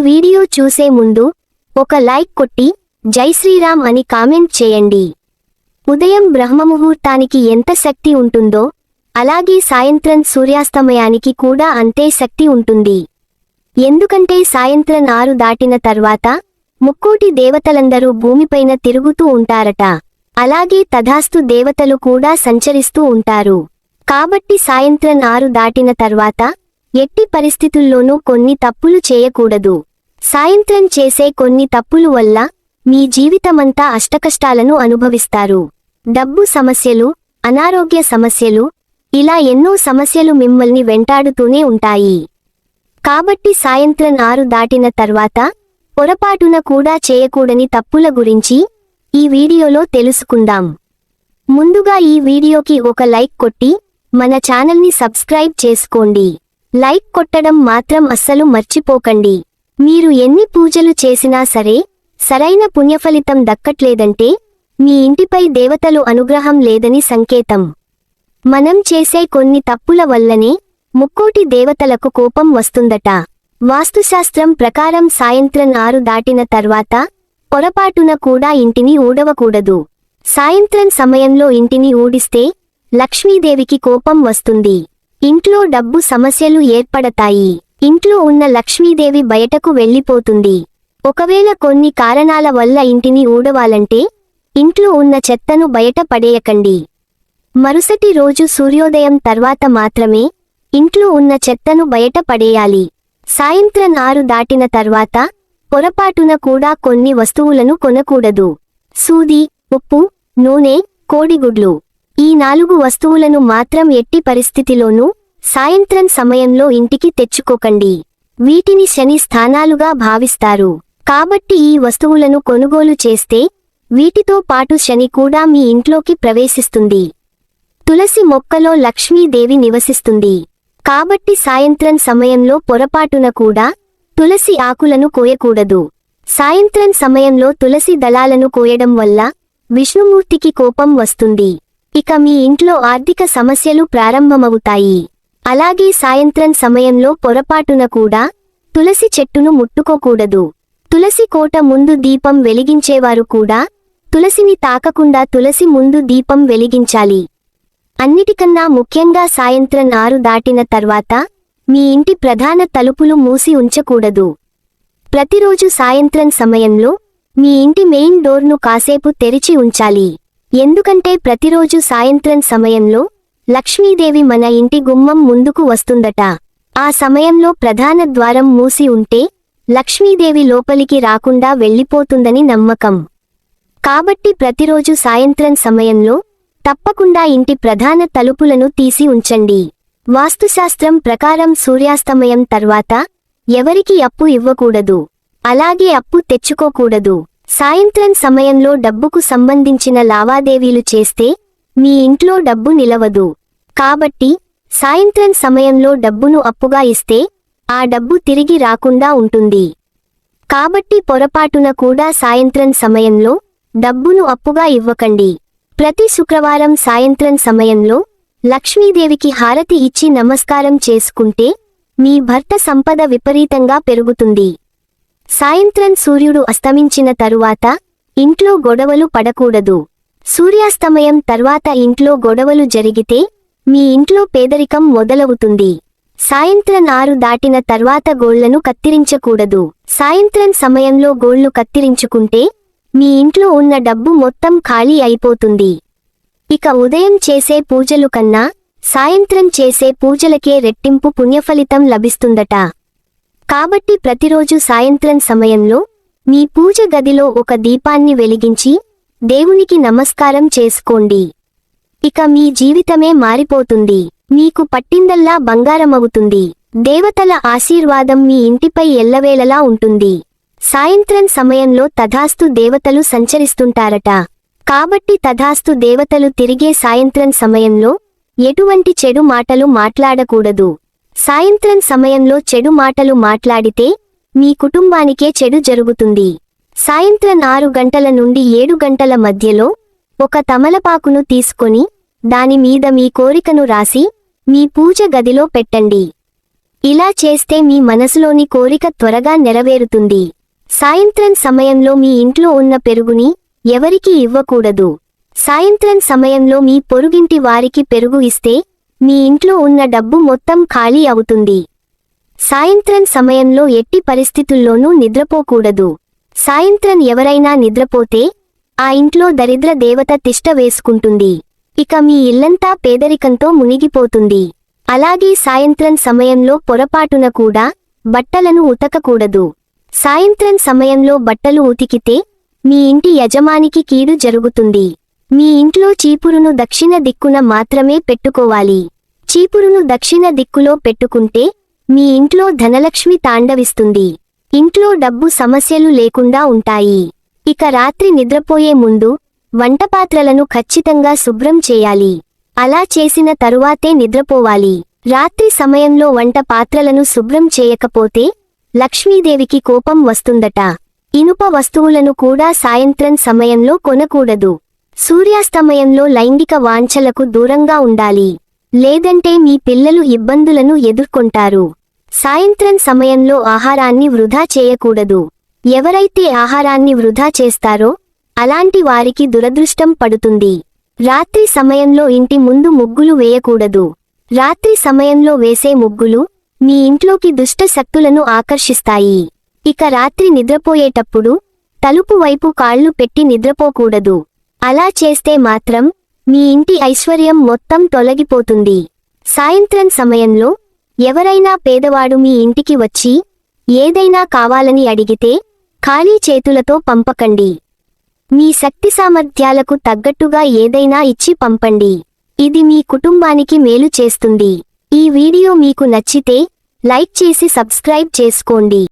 Video చూసే ముందు ఒక లైక్ కొట్టి జై శ్రీరామ్ అని కామెంట్ చేయండి. ఉదయం బ్రహ్మముహూర్తానికి ఎంత శక్తి ఉంటుందో అలాగే సాయంత్రం సూర్యాస్తమయానికి కూడా అంతే శక్తి ఉంటుంది. ఎందుకంటే సాయంత్రం ఆరు దాటిన తర్వాత ముక్కోటి దేవతలందరూ భూమిపైన తిరుగుతూ ఉంటారట. అలాగే తథాస్తు దేవతలు కూడా సంచరిస్తూ ఉంటారు. కాబట్టి సాయంత్రం ఆరు దాటిన తర్వాత ఎట్టి పరిస్థితుల్లోనూ కొన్ని తప్పులు చేయకూడదు. సాయంత్రం చేసే కొన్ని తప్పులు వల్ల మీ జీవితమంతా అష్టకష్టాలను అనుభవిస్తారు. డబ్బు సమస్యలు అనారోగ్య సమస్యలు ఇలా ఎన్నో సమస్యలు మిమ్మల్ని వెంటాడుతూనే ఉంటాయి. కాబట్టి సాయంత్రం ఆరు దాటిన తర్వాత పొరపాటున కూడా చేయకూడని తప్పుల గురించి ఈ వీడియోలో తెలుసుకుందాం. ముందుగా ఈ వీడియోకి ఒక లైక్ కొట్టి మన ఛానల్ని సబ్స్క్రైబ్ చేసుకోండి. లైక్ కొట్టడం మాత్రం అస్సలు మర్చిపోకండి. మీరు ఎన్ని పూజలు చేసినా సరే సరైన పుణ్యఫలితం దక్కట్లేదంటే మీ ఇంటిపై దేవతలు అనుగ్రహం లేదని సంకేతం. మనం చేసే కొన్ని తప్పుల వల్లనే ముక్కోటి దేవతలకు కోపం వస్తుందట. వాస్తుశాస్త్రం ప్రకారం సాయంత్రం ఆరు దాటిన తర్వాత పొరపాటున కూడా ఇంటిని ఊడవకూడదు. సాయంత్రం సమయంలో ఇంటిని ఊడిస్తే లక్ష్మీదేవికి కోపం వస్తుంది. ఇంట్లో డబ్బు సమస్యలు ఏర్పడతాయి. ఇంట్లో ఉన్న లక్ష్మీదేవి బయటకు వెళ్ళిపోతుంది. ఒకవేళ కొన్ని కారణాల వల్ల ఇంటిని ఊడవాలంటే ఇంట్లో ఉన్న చెత్తను బయట పడేయకండి. మరుసటి రోజు సూర్యోదయం తర్వాత మాత్రమే ఇంట్లో ఉన్న చెత్తను బయట పడేయాలి. సాయంత్రం ఆరు దాటిన తర్వాత పొరపాటున కూడా కొన్ని వస్తువులను కొనకూడదు. సూది ఉప్పు నూనె కోడిగుడ్లు ఈ నాలుగు వస్తువులను మాత్రం ఎట్టి పరిస్థితిలోనూ సాయంత్రం సమయంలో ఇంటికి తెచ్చుకోకండి. వీటిని శని స్థానాలుగా భావిస్తారు. కాబట్టి ఈ వస్తువులను కొనుగోలు చేస్తే వీటితో పాటు శని కూడా మీ ఇంట్లోకి ప్రవేశిస్తుంది. తులసి మొక్కలో లక్ష్మీదేవి నివసిస్తుంది. కాబట్టి సాయంత్రం సమయంలో పొరపాటున కూడా తులసి ఆకులను కోయకూడదు. సాయంత్రం సమయంలో తులసి దళాలను కోయడం వల్ల విష్ణుమూర్తికి కోపం వస్తుంది. ఇక మీ ఇంట్లో ఆర్థిక సమస్యలు ప్రారంభమవుతాయి. అలాగే సాయంత్రం సమయంలో పొరపాటున కూడా తులసి చెట్టును ముట్టుకోకూడదు. తులసి కోట ముందు దీపం వెలిగించేవారు కూడా తులసిని తాకకుండా తులసి ముందు దీపం వెలిగించాలి. అన్నిటికన్నా ముఖ్యంగా సాయంత్రం ఆరు దాటిన తర్వాత మీ ఇంటి ప్రధాన తలుపులు మూసి ఉంచకూడదు. ప్రతిరోజు సాయంత్రం సమయంలో మీ ఇంటి మెయిన్ డోర్ను కాసేపు తెరిచి ఉంచాలి. ఎందుకంటే ప్రతిరోజు సాయంత్రం సమయంలో లక్ష్మీదేవి మన ఇంటి గుమ్మం ముందుకు వస్తుందట. ఆ సమయంలో ప్రధాన ద్వారం మూసి ఉంటే లక్ష్మీదేవి లోపలికి రాకుండా వెళ్ళిపోతుందని నమ్మకం. కాబట్టి ప్రతిరోజు సాయంత్రం సమయంలో తప్పకుండా ఇంటి ప్రధాన తలుపులను తీసి ఉంచండి. వాస్తుశాస్త్రం ప్రకారం సూర్యాస్తమయం తర్వాత ఎవరికి అప్పు ఇవ్వకూడదు. అలాగే అప్పు తెచ్చుకోకూడదు. సాయంత్రం సమయంలో డబ్బుకు సంబంధించిన లావాదేవీలు చేస్తే మీ ఇంట్లో డబ్బు నిలవదు. కాబట్టి సాయంత్రం సమయంలో డబ్బును అప్పుగా ఇస్తే ఆ డబ్బు తిరిగి రాకుండా ఉంటుంది. కాబట్టి పొరపాటున కూడా సాయంత్రం సమయంలో డబ్బును అప్పుగా ఇవ్వకండి. ప్రతి శుక్రవారం సాయంత్రం సమయంలో లక్ష్మీదేవికి హారతి ఇచ్చి నమస్కారం చేసుకుంటే మీ భర్త సంపద విపరీతంగా పెరుగుతుంది. సాయంత్రం సూర్యుడు అస్తమించిన తరువాత ఇంట్లో గొడవలు పడకూడదు. సూర్యాస్తమయం తర్వాత ఇంట్లో గొడవలు జరిగితే మీ ఇంట్లో పేదరికం మొదలవుతుంది. సాయంత్రం ఆరు దాటిన తర్వాత గోళ్ళను కత్తిరించకూడదు. సాయంత్రం సమయంలో గోళ్ళు కత్తిరించుకుంటే మీ ఇంట్లో ఉన్న డబ్బు మొత్తం ఖాళీ అయిపోతుంది. ఇక ఉదయం చేసే పూజలు కన్నా సాయంత్రం చేసే పూజలకే రెట్టింపు పుణ్యఫలితం లభిస్తుందట. కాబట్టి ప్రతిరోజు సాయంత్రం సమయంలో మీ పూజ గదిలో ఒక దీపాన్ని వెలిగించి దేవునికి నమస్కారం చేసుకోండి. ఇక మీ జీవితమే మారిపోతుంది. మీకు పట్టిందల్లా బంగారమవుతుంది. దేవతల ఆశీర్వాదం మీ ఇంటిపై ఎల్లవేళలా ఉంటుంది. సాయంత్రం సమయంలో తథాస్తు దేవతలు సంచరిస్తుంటారట. కాబట్టి తథాస్తు దేవతలు తిరిగే సాయంత్రం సమయంలో ఎటువంటి చెడు మాటలు మాట్లాడకూడదు. సాయంత్రం సమయంలో చెడు మాటలు మాట్లాడితే మీ కుటుంబానికే చెడు జరుగుతుంది. సాయంత్రం ఆరు గంటల నుండి ఏడు గంటల మధ్యలో ఒక తమలపాకును తీసుకొని దాని మీద మీ కోరికను రాసి మీ పూజ గదిలో పెట్టండి. ఇలా చేస్తే మీ మనసులోని కోరిక త్వరగా నెరవేరుతుంది. సాయంత్రం సమయంలో మీ ఇంట్లో ఉన్న పెరుగుని ఎవరికీ ఇవ్వకూడదు. సాయంత్రం సమయంలో మీ పొరుగింటి వారికి పెరుగు ఇస్తే మీ ఇంట్లో ఉన్న డబ్బు మొత్తం ఖాళీ అవుతుంది. సాయంత్రం సమయంలో ఎట్టి పరిస్థితుల్లోనూ నిద్రపోకూడదు. సాయంత్రం ఎవరైనా నిద్రపోతే ఆ ఇంట్లో దరిద్ర దేవత తిష్ట వేసుకుంటుంది. ఇక మీ ఇల్లంతా పేదరికంతో మునిగిపోతుంది. అలాగే సాయంత్రం సమయంలో పొరపాటున కూడా బట్టలను ఉతకకూడదు. సాయంత్రం సమయంలో బట్టలు ఉతికితే మీ ఇంటి యజమానికి కీడు జరుగుతుంది. మీ ఇంట్లో చీపురును దక్షిణ దిక్కున మాత్రమే పెట్టుకోవాలి. చీపురును దక్షిణ దిక్కులో పెట్టుకుంటే మీ ఇంట్లో ధనలక్ష్మి తాండవిస్తుంది. ఇంట్లో డబ్బు సమస్యలు లేకుండా ఉంటాయి. ఇక రాత్రి నిద్రపోయే ముందు వంటపాత్రలను ఖచ్చితంగా శుభ్రం చేయాలి. అలా చేసిన తరువాతే నిద్రపోవాలి. రాత్రి సమయంలో వంట పాత్రలను శుభ్రం చేయకపోతే లక్ష్మీదేవికి కోపం వస్తుందట. ఇనుప వస్తువులను కూడా సాయంత్రం సమయంలో కొనకూడదు. సూర్యాస్తమయంలో లైంగిక వాంఛలకు దూరంగా ఉండాలి. లేదంటే మీ పిల్లలు ఇబ్బందులను ఎదుర్కొంటారు. సాయంత్రం సమయంలో ఆహారాన్ని వృధా చేయకూడదు. ఎవరైతే ఆహారాన్ని వృధా చేస్తారో అలాంటి వారికి దురదృష్టం పడుతుంది. రాత్రి సమయంలో ఇంటి ముందు ముగ్గులు వేయకూడదు. రాత్రి సమయంలో వేసే ముగ్గులు మీ ఇంట్లోకి దుష్ట శక్తులను ఆకర్షిస్తాయి. ఇక రాత్రి నిద్రపోయేటప్పుడు తలుపు వైపు కాళ్ళు పెట్టి నిద్రపోకూడదు. అలా చేస్తే మాత్రం మీ ఇంటి ఐశ్వర్యం మొత్తం తొలగిపోతుంది. సాయంత్రం సమయంలో ఎవరైనా పేదవాడు మీ ఇంటికి వచ్చి ఏదైనా కావాలని అడిగితే ఖాళీ చేతులతో పంపకండి. మీ శక్తి సామర్థ్యాలకు తగ్గట్టుగా ఏదైనా ఇచ్చి పంపండి. ఇది మీ కుటుంబానికి మేలు చేస్తుంది. ఈ వీడియో మీకు నచ్చితే లైక్ చేసి సబ్స్క్రైబ్ చేసుకోండి.